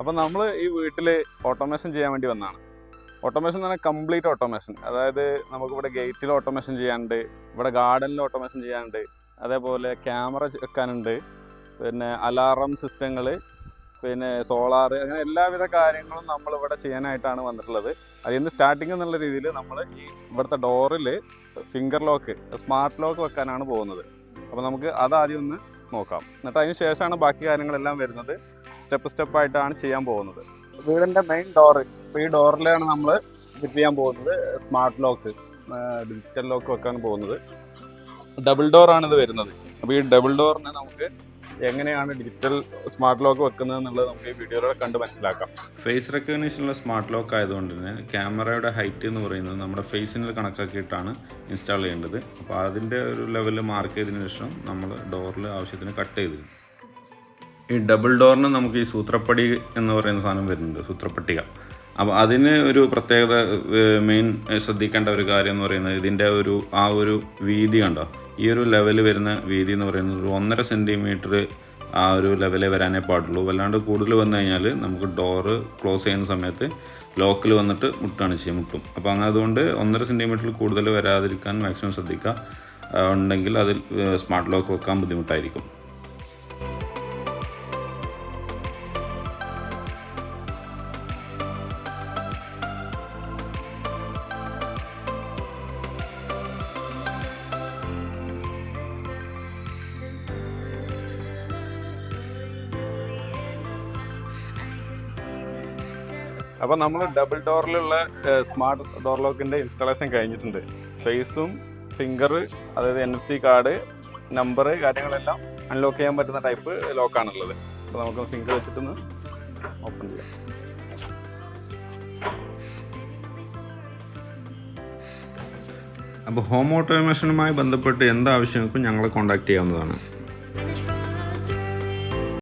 അപ്പോൾ നമ്മൾ ഈ വീട്ടിൽ ഓട്ടോമേഷൻ ചെയ്യാൻ വേണ്ടി വന്നതാണ് ഓട്ടോമേഷൻ എന്ന് പറഞ്ഞാൽ കംപ്ലീറ്റ് ഓട്ടോമേഷൻ അതായത് നമുക്കിവിടെ ഗേറ്റിൽ ഓട്ടോമേഷൻ ചെയ്യാനുണ്ട് ഇവിടെ ഗാർഡനിൽ ഓട്ടോമേഷൻ ചെയ്യാനുണ്ട് അതേപോലെ ക്യാമറ വെക്കാനുണ്ട് പിന്നെ അലാറം സിസ്റ്റങ്ങൾ പിന്നെ സോളാർ അങ്ങനെ എല്ലാവിധ കാര്യങ്ങളും നമ്മൾ നമ്മളിവിടെ ചെയ്യാനായിട്ടാണ് വന്നിട്ടുള്ളത്. അതിന് സ്റ്റാർട്ടിങ് എന്നുള്ള രീതിയിൽ നമ്മൾ ഈ ഇവിടുത്തെ ഡോറിൽ ഫിംഗർ ലോക്ക് സ്മാർട്ട് ലോക്ക് വെക്കാനാണ് പോകുന്നത്. അപ്പോൾ നമുക്ക് അതാദ്യം ഒന്ന് നോക്കാം. എന്നിട്ട് അതിന് ശേഷമാണ് ബാക്കി കാര്യങ്ങളെല്ലാം വരുന്നത്. സ്റ്റെപ്പ് സ്റ്റെപ്പ് ആയിട്ടാണ് ചെയ്യാൻ പോകുന്നത്. വീടിന്റെ മെയിൻ ഡോർ ഈ ഡോറിലാണ് നമ്മൾ ഫിറ്റ് ചെയ്യാൻ പോകുന്നത്. സ്മാർട്ട് ലോക്ക് ഡിജിറ്റൽ ലോക്ക് വെക്കാൻ പോകുന്നത്. ഡബിൾ ഡോർ ആണ് ഇത് വരുന്നത്. അപ്പോൾ ഈ ഡബിൾ ഡോറിന് നമുക്ക് എങ്ങനെയാണ് ഡിജിറ്റൽ സ്മാർട്ട് ലോക്ക് വെക്കുന്നത് എന്നുള്ളത് നമുക്ക് ഈ വീഡിയോയിലൂടെ കണ്ട് മനസ്സിലാക്കാം. ഫേസ് റെക്കഗ്നീഷനുള്ള സ്മാർട്ട് ലോക്ക് ആയതുകൊണ്ട് തന്നെ ക്യാമറയുടെ ഹൈറ്റ് എന്ന് പറയുന്നത് നമ്മുടെ ഫേസിന് കണക്കാക്കിയിട്ടാണ് ഇൻസ്റ്റാൾ ചെയ്യേണ്ടത്. അപ്പോൾ അതിന്റെ ഒരു ലെവലിൽ മാർക്ക് ചെയ്തതിന് ശേഷം നമ്മൾ ഡോറിൽ ആവശ്യത്തിന് കട്ട് ചെയ്ത് ഈ ഡബിൾ ഡോറിന് നമുക്ക് ഈ സൂത്രപ്പടി എന്ന് പറയുന്ന സാധനം വരുന്നുണ്ട് സൂത്രപ്പട്ടിക. അപ്പോൾ അതിന് ഒരു പ്രത്യേകത മെയിൻ ശ്രദ്ധിക്കേണ്ട ഒരു കാര്യം എന്ന് പറയുന്നത് ഇതിന്റെ ഒരു ആ ഒരു വീതി കണ്ടോ? ഈ ഒരു ലെവൽ വരുന്ന വീതി എന്ന് പറയുന്നത് ഒരു ഒന്നര സെന്റിമീറ്റർ ആ ഒരു ലെവലേ വരാനേ പാടുള്ളൂ. വല്ലാണ്ട് കൂടുതൽ വന്നു കഴിഞ്ഞാൽ നമുക്ക് ഡോറ് ക്ലോസ് ചെയ്യുന്ന സമയത്ത് ലോക്കിൽ വന്നിട്ട് മുട്ടാണ് ചെയ്യും മുട്ടും. അപ്പോൾ അങ്ങനെ അതുകൊണ്ട് ഒന്നര സെന്റിമീറ്ററിൽ കൂടുതൽ വരാതിരിക്കാൻ മാക്സിമം ശ്രദ്ധിക്കുക. ഉണ്ടെങ്കിൽ അതിൽ സ്മാർട്ട് ലോക്ക് വെക്കാൻ ബുദ്ധിമുട്ടായിരിക്കും. അപ്പോൾ നമ്മൾ ഡബിൾ ഡോറിലുള്ള സ്മാർട്ട് ഡോർ ലോക്കിന്റെ ഇൻസ്റ്റാളേഷൻ കഴിഞ്ഞിട്ടുണ്ട്. ഫേസും ഫിംഗർ അതായത് N F C card number കാര്യങ്ങളെല്ലാം അൺലോക്ക് ചെയ്യാൻ പറ്റുന്ന ടൈപ്പ് ലോക്കാണുള്ളത് അപ്പോൾ നമുക്ക് ഫിംഗർ വെച്ചിട്ടൊന്ന് ഓപ്പൺ ചെയ്യാം. അപ്പോൾ ഹോം ഓട്ടോമേഷനുമായി ബന്ധപ്പെട്ട് എന്താവശ്യങ്ങൾക്കും ഞങ്ങളെ കോൺടാക്ട് ചെയ്യാവുന്നതാണ്.